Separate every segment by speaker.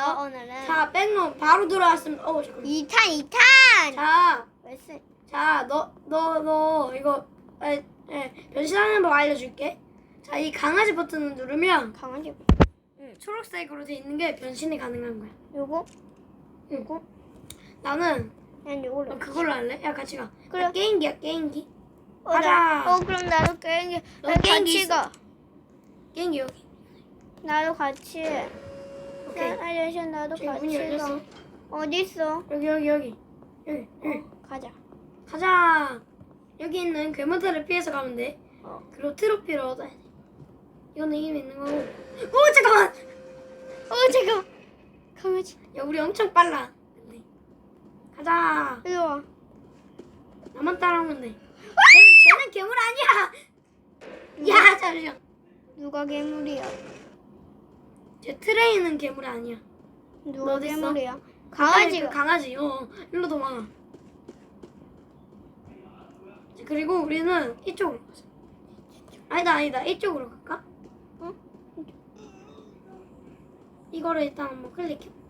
Speaker 1: 어, 오늘은
Speaker 2: 자, 백룸 바로 들어왔습니다. 어, 잠깐만.
Speaker 1: 2탄 2탄.
Speaker 2: 자,
Speaker 1: 왜
Speaker 2: 자, 너, 너, 너, 이거, 에, 에, 변신하는 법 알려줄게. 자, 이 강아지 버튼을 누르면
Speaker 1: 강아지
Speaker 2: 초록색으로 돼 있는 게 변신이 가능한 거야.
Speaker 1: 요거
Speaker 2: 응. 나는
Speaker 1: 난 요걸로.
Speaker 2: 그걸로 할래? 야, 같이 가.
Speaker 1: 그래.
Speaker 2: 야, 게임기야, 게임기.
Speaker 1: 어,
Speaker 2: 가자.
Speaker 1: 나- 어 그럼 나도 게임기.
Speaker 2: 너
Speaker 1: 나
Speaker 2: 게임기
Speaker 1: 같이
Speaker 2: 있어?
Speaker 1: 가.
Speaker 2: 게임기 여기.
Speaker 1: 나도 같이.
Speaker 2: 오케이.
Speaker 1: 나 아저씨 나도
Speaker 2: 저기 문이
Speaker 1: 같이
Speaker 2: 열렸어.
Speaker 1: 가. 어디 있어?
Speaker 2: 여기, 여기, 여기. 여기, 여기.
Speaker 1: 어, 가자.
Speaker 2: 가자. 여기 있는 괴물들을 피해서 가면 돼.
Speaker 1: 어.
Speaker 2: 그리고 트로피를 얻어야 돼. 이거는 이미 있는 거고. 오, 잠깐만!
Speaker 1: 어 잠깐. 강아지.
Speaker 2: 야, 우리 엄청 빨라. 근데. 가자.
Speaker 1: 이리 와.
Speaker 2: 나만 따라오면 돼. 쟤는, 쟤는 괴물 아니야! 야, 잠시만.
Speaker 1: 누가 괴물이야?
Speaker 2: 쟤 트레에 있는 괴물이 아니야.
Speaker 1: 누가
Speaker 2: 어디 있어?
Speaker 1: 괴물이야?
Speaker 2: 아니, 그
Speaker 1: 강아지가.
Speaker 2: 강아지. 어, 일로 도망가. 자, 그리고 우리는 이쪽으로 가자. 아니다, 아니다. 이쪽으로 갈까?
Speaker 1: 응?
Speaker 2: 이거를 일단 한번 클릭해볼게.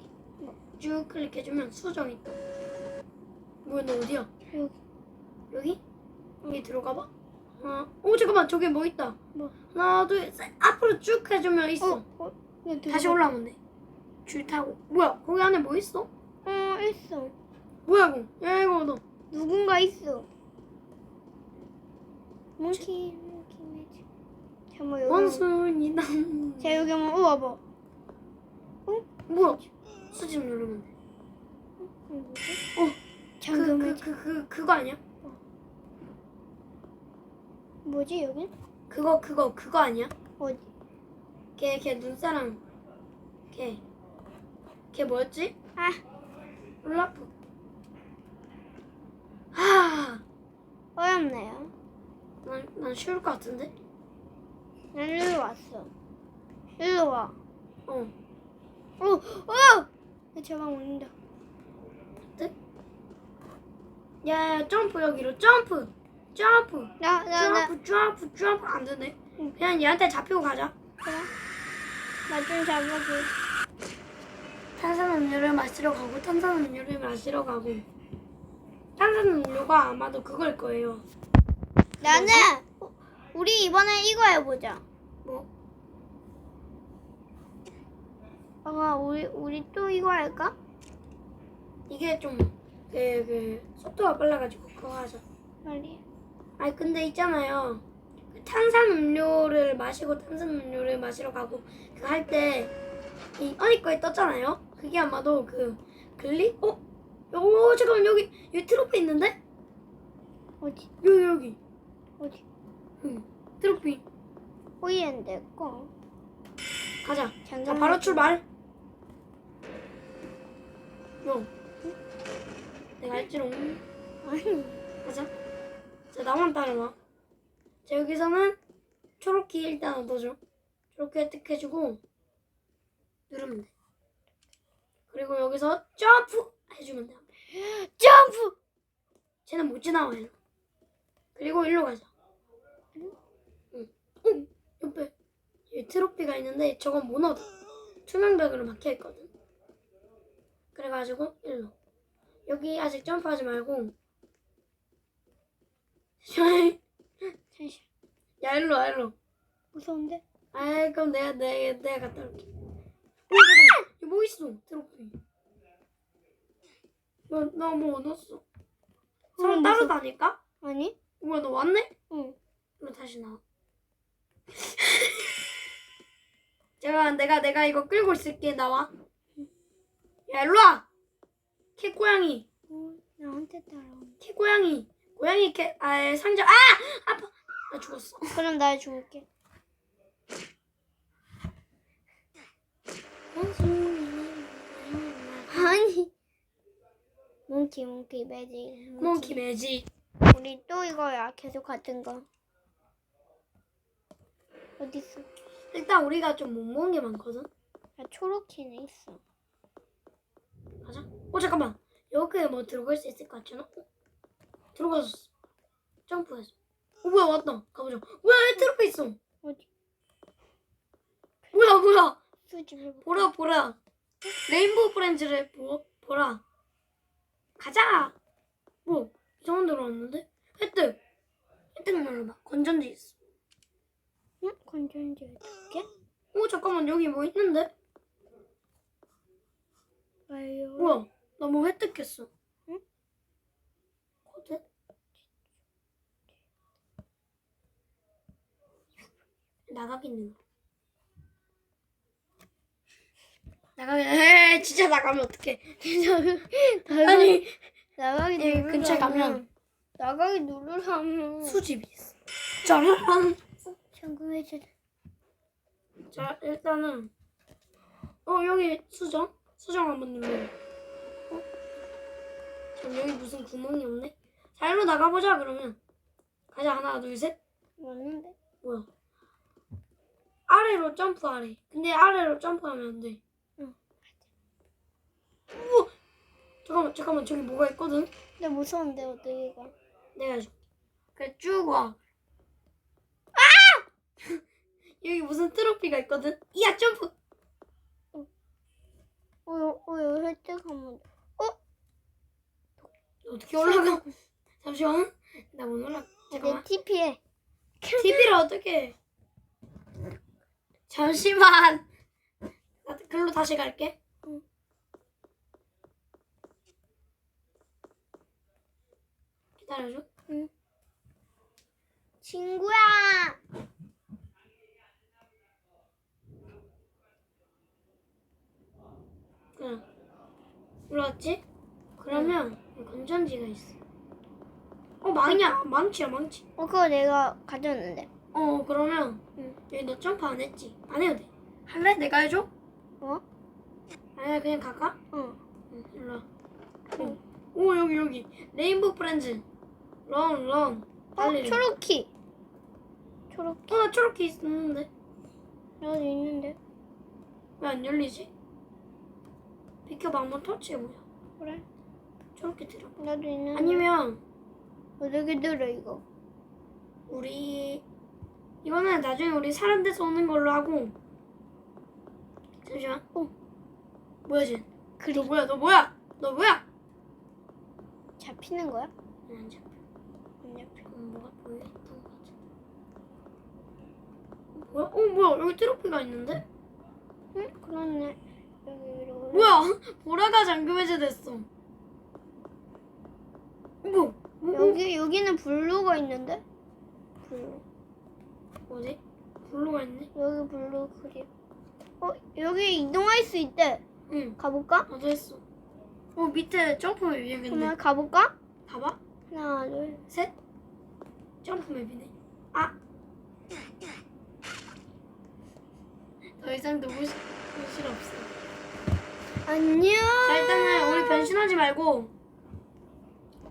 Speaker 2: 쭉 클릭해주면 수정이 떠. 뭐야, 너 어디야?
Speaker 1: 여기.
Speaker 2: 여기? 여기 들어가 봐. 어, 오, 잠깐만. 저기 뭐 있다.
Speaker 1: 뭐?
Speaker 2: 하나, 둘, 셋. 앞으로 쭉 해주면 있어.
Speaker 1: 어. 어.
Speaker 2: 다시
Speaker 1: 들어가.
Speaker 2: 올라오면 돼. 줄 타고. 뭐야, 거기 안에 뭐 있어?
Speaker 1: 어 있어.
Speaker 2: 뭐야, 이거? 야, 이거 너.
Speaker 1: 누군가 있어. 몽키 몽키 매직. 잠깐 여기.
Speaker 2: 원순이다.
Speaker 1: 자 여기 한번 우와 봐.
Speaker 2: 뭐야? 수직 누르면 돼.
Speaker 1: 이거 뭐지?
Speaker 2: 어, 그,
Speaker 1: 잠깐만.
Speaker 2: 그, 그, 그, 그거 아니야?
Speaker 1: 뭐지 여기?
Speaker 2: 그거, 그거, 그거 아니야?
Speaker 1: 어디?
Speaker 2: 걔, 걔 눈사람. 걔. 걔 뭐였지?
Speaker 1: 아
Speaker 2: 롤라프. 하,
Speaker 1: 어렵네요.
Speaker 2: 난, 난 쉬울 것 같은데?
Speaker 1: 난 일로 왔어. 일로 와.
Speaker 2: 어.
Speaker 1: 어 어. 나 제발 오는다.
Speaker 2: 야, 야, 점프, 여기로. 점프! 점프!
Speaker 1: 나 나 나.
Speaker 2: 점프, 점프, 점프. 안 되네. 그냥 얘한테 잡히고 가자.
Speaker 1: 그래. 나좀 잡아줘.
Speaker 2: 탄산음료를 마시러 가고 탄산음료를 마시러 가고 탄산음료가 아마도 그걸 거예요.
Speaker 1: 나는 어, 우리 이번에 이거 해보자.
Speaker 2: 뭐
Speaker 1: 아가 우리 우리 또 이거 할까?
Speaker 2: 이게 좀그 그 속도가 빨라가지고 그거 하자.
Speaker 1: 빨리.
Speaker 2: 아니 근데 있잖아요. 그 탄산 음료를 마시고 탄산 음료를 마시러 가고 그거 할때 이 어니 거에 떴잖아요. 그게 아마도 그 글리? 어? 오 잠깐만 여기 여기 트로피 있는데?
Speaker 1: 어디
Speaker 2: 여기 여기.
Speaker 1: 어디?
Speaker 2: 응 트로피.
Speaker 1: 호이엔데 거.
Speaker 2: 가자. 자. 바로 출발. 뭐? 내가 할지롱.
Speaker 1: 아니.
Speaker 2: 가자. 자 나만 따라와. 자 여기서는 초록키 일단 얻어줘. 초록키 획득해주고 누르면 돼. 그리고 여기서 점프 해주면 돼.
Speaker 1: 점프.
Speaker 2: 쟤는 못 지나와요. 그리고 일로 가자. 응. 응. 옆에 여기 트로피가 있는데 저건 못 얻어. 투명벽으로 막혀 있거든. 그래가지고 일로. 여기 아직 점프하지 말고.
Speaker 1: 잠시.
Speaker 2: 야 일로 와 일로.
Speaker 1: 무서운데?
Speaker 2: 아이 그럼 내가 내가 내가 갔다 올게. 오 잠깐만. 여기 뭐 있어? 트로피. 나나뭐 얻었어.
Speaker 1: 응,
Speaker 2: 따로 다닐까?
Speaker 1: 아니?
Speaker 2: 뭐야 너 왔네?
Speaker 1: 응.
Speaker 2: 그럼 다시 나와. 제가 내가 내가 이거 끌고 있을게 나와. 야 일로 와. 개 고양이.
Speaker 1: 어, 나한테 따라와.
Speaker 2: 개 고양이. 고양이 개. 아 상자. 아 아파. 나 죽었어.
Speaker 1: 그럼 나 줄게. 아니. 몽키 몽키 매직.
Speaker 2: 몽키 매지.
Speaker 1: 우리 또 이거야. 계속 같은 거. 어디 있어?
Speaker 2: 일단 우리가 좀 못 먹은 게 많거든.
Speaker 1: 야, 초록키는 있어.
Speaker 2: 가자. 어 잠깐만. 여기에 뭐 들어갈 수 있을 것 같잖아. 어? 들어갔어. 점프해서. 어 뭐야 왔다. 가보자. 뭐야 왜 트로피 있어?
Speaker 1: 어디?
Speaker 2: 뭐야 뭐야. 보라 보라. 레인보우 프렌즈를 보, 보라. 가자. 뭐 이상한 데로 왔는데? 획득. 획득 눌러봐. 건전지 있어.
Speaker 1: 응? 건전지 어떻게?
Speaker 2: 오 잠깐만 여기 뭐 있는데?
Speaker 1: 와요.
Speaker 2: 뭐야? 나뭐 획득했어. 나가기는. 나가기. 에이 진짜 나가면 어떡해? 아니
Speaker 1: 나가기
Speaker 2: 여기 근처에 가면
Speaker 1: 나가기 누르려면
Speaker 2: 수집이 있어. 짜란.
Speaker 1: 잠금해줘.
Speaker 2: 자 일단은 어 여기 수정 수정 한번 눌러. 어? 잠 여기 무슨 구멍이 없네. 자 일로 나가보자 그러면. 가자 하나 둘 셋.
Speaker 1: 맞는데?
Speaker 2: 뭐야? 아래로 점프하래. 근데 아래로 점프하면 안 돼.
Speaker 1: 응.
Speaker 2: 우와! 잠깐만, 잠깐만, 저기 뭐가 있거든?
Speaker 1: 근데 무서운데 어떻게 가?
Speaker 2: 내가 해줄게. 그래, 쭉 와. 아! 여기 무슨 트로피가 있거든? 이야, 점프!
Speaker 1: 어, 여- 어, 여기 획득하면
Speaker 2: 어떻게 올라가? 잠시만. 나 못 올라.
Speaker 1: 내
Speaker 2: 잠깐만.
Speaker 1: TP에
Speaker 2: TV를 어떻게 해? 잠시만. 나 글로 다시 갈게.
Speaker 1: 응.
Speaker 2: 기다려줘.
Speaker 1: 친구야.
Speaker 2: 그냥 올라왔지? 그러면 여기 건전지가 있어. 어 망이야 망치야 망치.
Speaker 1: 어 그거 내가 가져왔는데.
Speaker 2: 어 그러면
Speaker 1: 응.
Speaker 2: 여기 너 점프 안 했지? 안 해도 돼. 할래? 내가 해줘?
Speaker 1: 어?
Speaker 2: 아니야 그냥 갈까?
Speaker 1: 응.
Speaker 2: 응 일로 와. 응. 오 여기 여기 레인보우 프렌즈. 런 런.
Speaker 1: 어
Speaker 2: 빨리.
Speaker 1: 초록키. 초록.
Speaker 2: 어나 초록키 있는데
Speaker 1: 나도 있는데.
Speaker 2: 왜 안 열리지? 비켜봐 한번 터치해보자.
Speaker 1: 그래.
Speaker 2: 초록키 들어.
Speaker 1: 나도 있는데.
Speaker 2: 아니면
Speaker 1: 어떻게 들어 이거?
Speaker 2: 우리 이거는 나중에 우리 사람 돼서 오는 걸로 하고 잠시만
Speaker 1: 어.
Speaker 2: 뭐야 쟤?
Speaker 1: 그리
Speaker 2: 너 뭐야 너 뭐야 너 뭐야?
Speaker 1: 잡히는 거야?
Speaker 2: 안 음, 잡혀
Speaker 1: 안 잡혀.
Speaker 2: 그럼 뭐가 거 같아 뭐야? 어 뭐야 여기 트로피가 있는데?
Speaker 1: 응? 그렇네. 여기 위로.
Speaker 2: 뭐야 보라가 잠금 해제됐어 뭐? 뭐?
Speaker 1: 여기 여기는 블루가 있는데? 블루.
Speaker 2: 뭐지? 블루가 있네
Speaker 1: 여기 블루 그림. 어 여기 이동할 수 있대.
Speaker 2: 응
Speaker 1: 가볼까?
Speaker 2: 나도 했어 어 밑에 점프맵
Speaker 1: 그러면 가볼까?
Speaker 2: 봐봐
Speaker 1: 하나 둘.
Speaker 2: 셋 점프맵이네 아! 더 이상 누구 시- 실 없어
Speaker 1: 안녕.
Speaker 2: 자 일단은 우리 변신하지 말고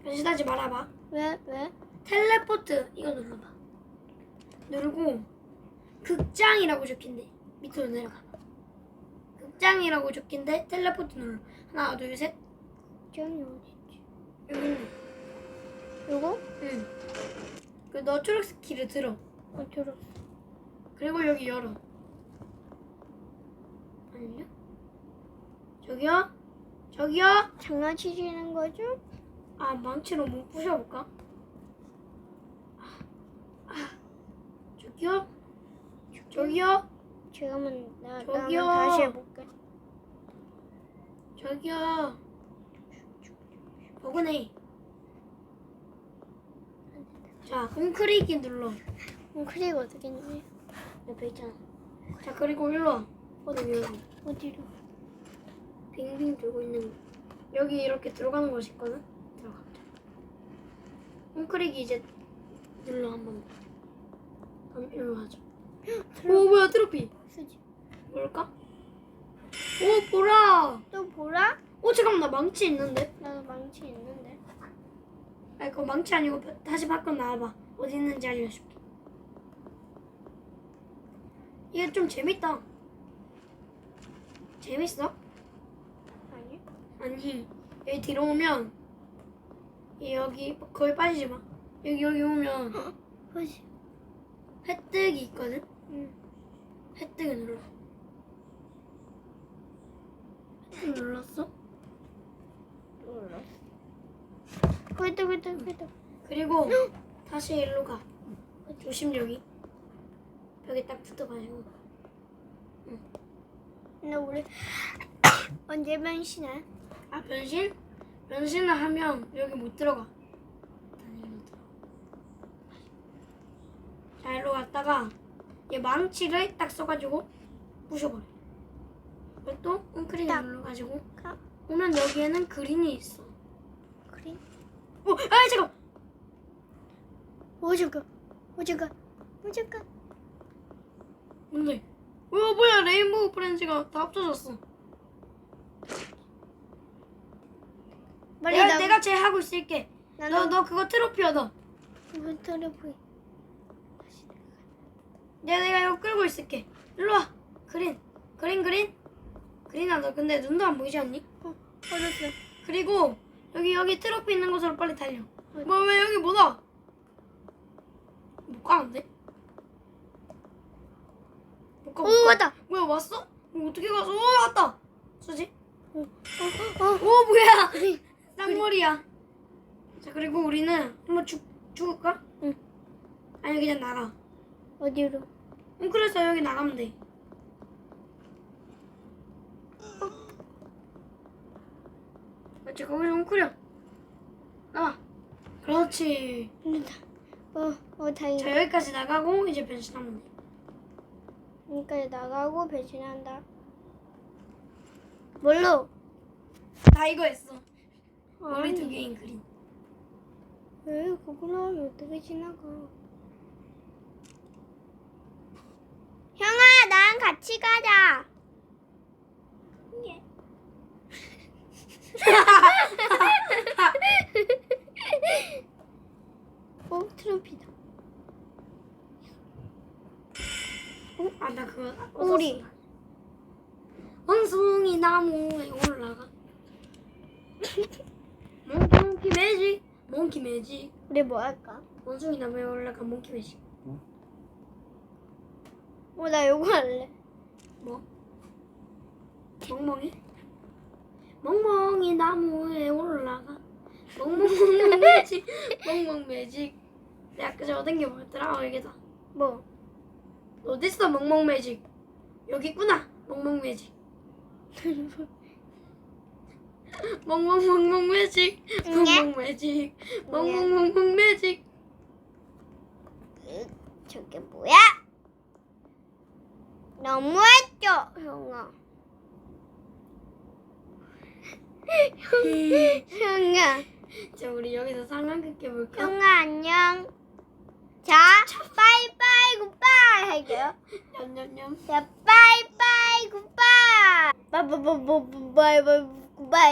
Speaker 2: 변신하지 말아봐
Speaker 1: 왜 왜?
Speaker 2: 텔레포트 이거 눌러봐 누르고 극장이라고 적힌대 밑으로 내려가 극장이라고 적힌대 텔레포트 눌러 하나 둘셋
Speaker 1: 저기 어디지?
Speaker 2: 여기 있네
Speaker 1: 요거?
Speaker 2: 응 그너 초록색 키를 들어
Speaker 1: 어 들었어.
Speaker 2: 그리고 여기 열어. 아니요? 저기요? 저기요?
Speaker 1: 장난치시는 거죠?
Speaker 2: 아 망치로 못 부셔볼까? 아, 아, 저기요? 저기요?
Speaker 1: 지금은 나 나는
Speaker 2: 저기요.
Speaker 1: 다시 해볼게.
Speaker 2: 저기요? 버그네. 자, 웅크리기 눌러.
Speaker 1: 어 그리고 어떻게 했니?
Speaker 2: 옆에 있잖아. 자, 그리고 일로 와. 어디 여기.
Speaker 1: 어디로?
Speaker 2: 빙빙 돌고 있는 거. 여기 이렇게 들어가는 곳이 있거든? 들어가. 웅크리기 이제 눌러 한 번. 그럼 일로 하자. 오 뭐야 트로피.
Speaker 1: 쓰지.
Speaker 2: 뭘까? 오 보라.
Speaker 1: 또 보라?
Speaker 2: 오 잠깐만 나 망치 있는데.
Speaker 1: 나도 망치 있는데.
Speaker 2: 아니 그거 망치 아니고 바- 다시 밖으로 나와봐. 어디 있는지 알려줄게. 이게 좀 재밌다. 재밌어?
Speaker 1: 아니?
Speaker 2: 아니 여기 뒤로 오면 이 여기 거기 빠지지 마. 여기 여기 오면
Speaker 1: 뭐지?
Speaker 2: 획득이 있거든.
Speaker 1: 응.
Speaker 2: 획득을 눌러. 눌렀어?
Speaker 1: 그랬다 그랬다 그랬다.
Speaker 2: 그리고 다시 일로 가. 조심 여기. 벽에 딱 붙어가지고.
Speaker 1: 근데 우리 언제 변신해?
Speaker 2: 아 변신? 변신을 하면 여기 못 들어가. 일단 일로 들어. 자 갔다가 얘 망치를 딱 써가지고 부셔버려. 또
Speaker 1: 딱.
Speaker 2: 눌러가지고
Speaker 1: 가.
Speaker 2: 보면 여기에는 그린이 있어.
Speaker 1: 그래.
Speaker 2: 오, 아 잠깐.
Speaker 1: 오죽가 오죽가 오죽가.
Speaker 2: 뭔데? 어 뭐야 레인보우 프렌즈가 다 합쳐졌어.
Speaker 1: 빨리
Speaker 2: 내가
Speaker 1: 나.
Speaker 2: 내가 제 하고 있을게. 너 너 그거 트로피 얻어.
Speaker 1: 인벤토리 보이.
Speaker 2: 내가 내가 이거 끌고 있을게. 일로 와. 그린 그린 그린. 그린아 너 근데 눈도 안 보이지 않니?
Speaker 1: 어, 얻었어.
Speaker 2: 그리고 여기 여기 트로피 있는 곳으로 빨리 달려. 뭐왜 여기 못 와? 못 가는데? 못 가. 못
Speaker 1: 오
Speaker 2: 가.
Speaker 1: 왔다.
Speaker 2: 뭐야 왔어? 어, 어떻게 가서? 오 왔다. 수지?
Speaker 1: 어, 어, 어.
Speaker 2: 오 뭐야?
Speaker 1: 그린.
Speaker 2: 쌍머리야. 자 그리고 우리는 한번 죽 죽을까?
Speaker 1: 응.
Speaker 2: 아니 그냥 나가.
Speaker 1: 어디로?
Speaker 2: 응 그래서 여기 나가면 돼. 그렇지 거기서 웅크려. 나와. 그렇지.
Speaker 1: 된다. 어, 어 다행이다.
Speaker 2: 자 여기까지 나가고 이제 변신하면 돼.
Speaker 1: 그러니까 나가고 배신한다. 뭘로?
Speaker 2: 나 이거 했어. 머리 두. 개인 그림.
Speaker 1: 왜 그거 나오면 어떻게 지나가? 나랑 같이 가자. 예. 어, 트로피다.
Speaker 2: 아나 그거
Speaker 1: 우리.
Speaker 2: 원숭이 나무에 올라가. 몽키 몽키 매직. 몽키 매직.
Speaker 1: 우리 뭐 할까?
Speaker 2: 원숭이 나무에 올라가 몽키 매직.
Speaker 1: 어, 나 요거 할래.
Speaker 2: 뭐? 멍멍이? 멍멍이 나무에 올라가. 멍멍 매직. 멍멍 매직. 내가 그저 얻은 게 뭐였더라? 어 이게다.
Speaker 1: 뭐?
Speaker 2: 어딨어 멍멍 매직? 여기 있구나. 멍멍 매직. 멍멍 멍멍 매직. 멍멍 매직. 멍멍 멍멍 매직.
Speaker 1: 저게 뭐야? 너무했죠, 형아. 형아,
Speaker 2: 자 우리 여기서 상황극 해 볼까?
Speaker 1: 형아 안녕. 자, 바이바이 굿바이 할게요.
Speaker 2: 냠냠냠.
Speaker 1: 자, 바이바이 굿바이. 바이바이 굿바이.